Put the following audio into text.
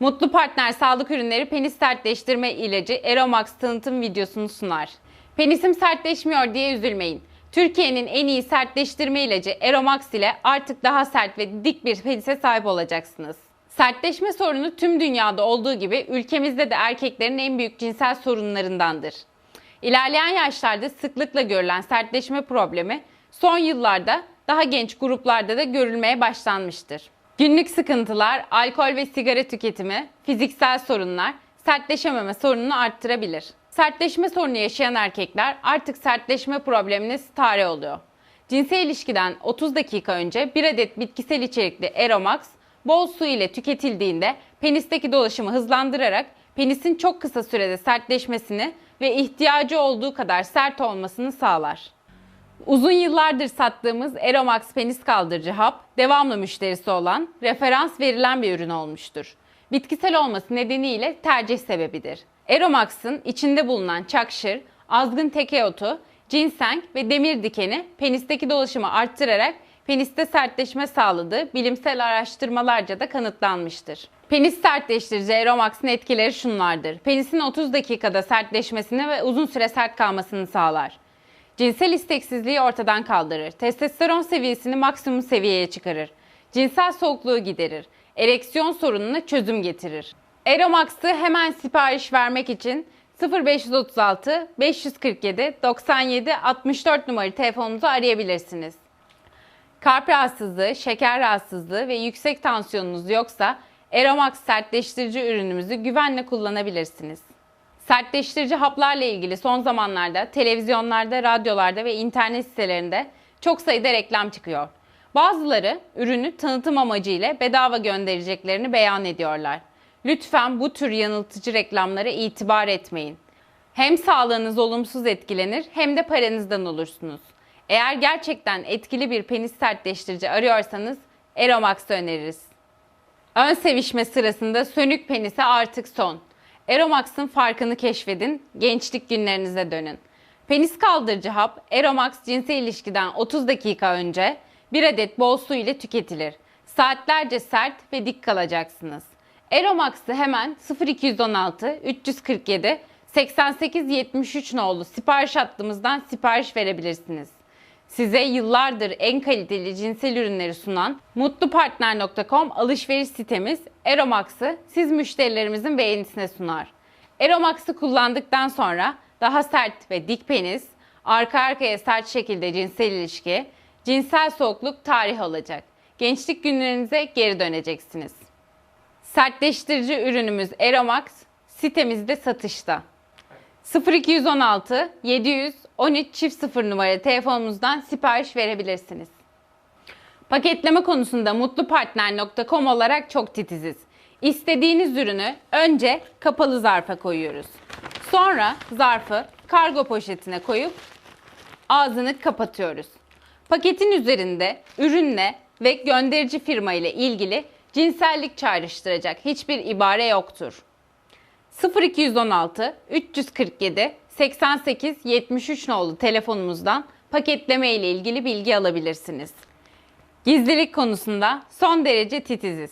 Mutlu Partner Sağlık Ürünleri penis sertleştirme ilacı Eromax tanıtım videosunu sunar. Penisim sertleşmiyor diye üzülmeyin. Türkiye'nin en iyi sertleştirme ilacı Eromax ile artık daha sert ve dik bir penise sahip olacaksınız. Sertleşme sorunu tüm dünyada olduğu gibi ülkemizde de erkeklerin en büyük cinsel sorunlarındandır. İlerleyen yaşlarda sıklıkla görülen sertleşme problemi son yıllarda daha genç gruplarda da görülmeye başlanmıştır. Günlük sıkıntılar, alkol ve sigara tüketimi, fiziksel sorunlar sertleşememe sorununu arttırabilir. Sertleşme sorunu yaşayan erkekler artık sertleşme problemine stare oluyor. Cinsel ilişkiden 30 dakika önce bir adet bitkisel içerikli Eromax bol su ile tüketildiğinde penisteki dolaşımı hızlandırarak penisin çok kısa sürede sertleşmesini ve ihtiyacı olduğu kadar sert olmasını sağlar. Uzun yıllardır sattığımız Eromax penis kaldırıcı hap, devamlı müşterisi olan, referans verilen bir ürün olmuştur. Bitkisel olması nedeniyle tercih sebebidir. Eromax'ın içinde bulunan çakşır, azgın teke otu, ginseng ve demir dikeni penisteki dolaşımı arttırarak peniste sertleşme sağladığı bilimsel araştırmalarca da kanıtlanmıştır. Penis sertleştirici Eromax'ın etkileri şunlardır. Penisin 30 dakikada sertleşmesini ve uzun süre sert kalmasını sağlar. Cinsel isteksizliği ortadan kaldırır. Testosteron seviyesini maksimum seviyeye çıkarır. Cinsel soğukluğu giderir. Ereksiyon sorununa çözüm getirir. Aeromax'ı hemen sipariş vermek için 0536 547 97 64 numaralı telefonumuzu arayabilirsiniz. Kalp rahatsızlığı, şeker rahatsızlığı ve yüksek tansiyonunuz yoksa Aeromax sertleştirici ürünümüzü güvenle kullanabilirsiniz. Sertleştirici haplarla ilgili son zamanlarda televizyonlarda, radyolarda ve internet sitelerinde çok sayıda reklam çıkıyor. Bazıları ürünü tanıtım amacıyla bedava göndereceklerini beyan ediyorlar. Lütfen bu tür yanıltıcı reklamlara itibar etmeyin. Hem sağlığınız olumsuz etkilenir hem de paranızdan olursunuz. Eğer gerçekten etkili bir penis sertleştirici arıyorsanız Aeromax'ı öneririz. Ön sevişme sırasında sönük penise artık son. Aeromax'ın farkını keşfedin, gençlik günlerinize dönün. Penis kaldırıcı hap Aeromax cinsel ilişkiden 30 dakika önce bir adet bol su ile tüketilir. Saatlerce sert ve dik kalacaksınız. Aeromax'ı hemen 0216 347 88 73 nolu sipariş hattımızdan sipariş verebilirsiniz. Size yıllardır en kaliteli cinsel ürünleri sunan mutlupartner.com alışveriş sitemiz Aeromax'ı siz müşterilerimizin beğenisine sunar. Aeromax'ı kullandıktan sonra daha sert ve dik penis, arka arkaya sert şekilde cinsel ilişki, cinsel soğukluk tarih olacak. Gençlik günlerinize geri döneceksiniz. Sertleştirici ürünümüz Aeromax sitemizde satışta. 0216 713 çift 0 numaralı telefonumuzdan sipariş verebilirsiniz. Paketleme konusunda mutlupartner.com olarak çok titiziz. İstediğiniz ürünü önce kapalı zarfa koyuyoruz. Sonra zarfı kargo poşetine koyup ağzını kapatıyoruz. Paketin üzerinde ürünle ve gönderici firma ile ilgili cinsellik çağrıştıracak hiçbir ibare yoktur. 0216 347 88 73 nolu telefonumuzdan paketleme ile ilgili bilgi alabilirsiniz. Gizlilik konusunda son derece titiziz.